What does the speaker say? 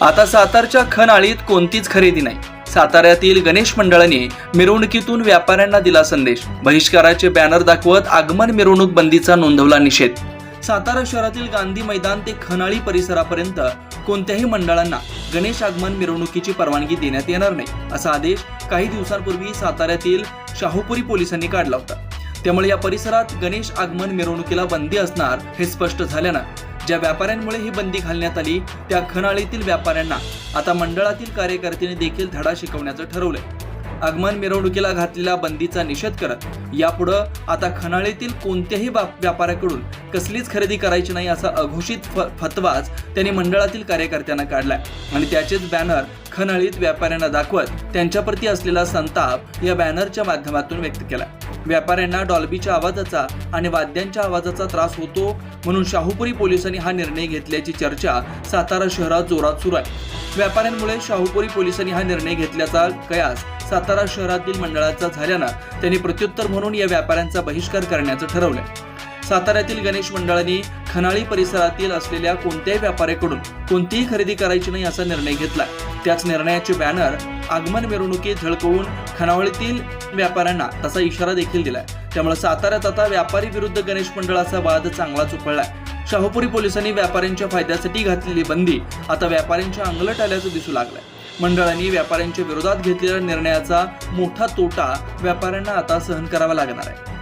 आता सातारच्या खनाळीत कोणतीच खरेदी नाही. साताऱ्यातील गणेश मंडळाने मिरवणुकीतून व्यापाऱ्यांना दिला संदेश. बहिष्काराचे बॅनर दाखवत आगमन मिरवणूक बंदीचा नोंदवला निषेध. सातारा शहरातील गांधी मैदान ते खनाळी परिसरापर्यंत कोणत्याही मंडळांना गणेश आगमन मिरवणुकीची परवानगी देण्यात येणार नाही असा आदेश काही दिवसांपूर्वी साताऱ्यातील शाहूपुरी पोलिसांनी काढला होता. त्यामुळे या परिसरात गणेश आगमन मिरवणुकीला बंदी असणार हे स्पष्ट झाल्यानं ज्या व्यापाऱ्यांमुळे ही बंदी घालण्यात आली त्या खनाळीतील व्यापाऱ्यांना आता मंडळातील कार्यकर्त्यांनी देखील धडा शिकवण्याचं ठरवलंय. आगमन मिरवणुकीला घातलेल्या बंदीचा निषेध करत यापुढं आता खनाळीतील कोणत्याही व्यापाऱ्याकडून कसलीच खरेदी करायची नाही असा अघोषित फतवाज फतवाच त्यांनी मंडळातील कार्यकर्त्यांना काढलाय. आणि त्याचेच बॅनर खनाळीत व्यापाऱ्यांना दाखवत त्यांच्याप्रती असलेला संताप या बॅनरच्या माध्यमातून व्यक्त केला. व्यापाऱ्यांना डॉल्बीच्या आवाजाचा आणि वाद्यांच्या आवाजाचा त्रास होतो म्हणून शाहूपुरी पोलिसांनी हा निर्णय घेतल्याची चर्चा सातारा शहरात जोरात सुरू आहे. व्यापाऱ्यांमुळे शाहूपुरी पोलिसांनी हा निर्णय घेतल्याचा कयास सातारा शहरातील मंडळाचा झाल्यानं त्यांनी प्रत्युत्तर म्हणून या व्यापाऱ्यांचा बहिष्कार करण्याचं ठरवलंय. साताऱ्यातील गणेश मंडळांनी खनाळी परिसरातील असलेल्या कोणत्याही व्यापाऱ्याकडून कोणतीही खरेदी करायची नाही असा निर्णय घेतला त्याच निर्णयाचे बॅनर आगमन मिरवणुकीत झळकवून खणावळीतील व्यापाऱ्यांना तसा इशारा देखील दिलाय. त्यामुळे साताऱ्यात आता व्यापारी विरुद्ध गणेश मंडळाचा वाद चांगलाच उकळलाय शाहूपुरी पोलिसांनी व्यापाऱ्यांच्या फायद्यासाठी घातलेली बंदी आता व्यापाऱ्यांच्या अंगलट आल्याचं दिसू लागलंय. मंडळांनी व्यापाऱ्यांच्या विरोधात घेतलेल्या निर्णयाचा मोठा तोटा व्यापाऱ्यांना आता सहन करावा लागणार आहे.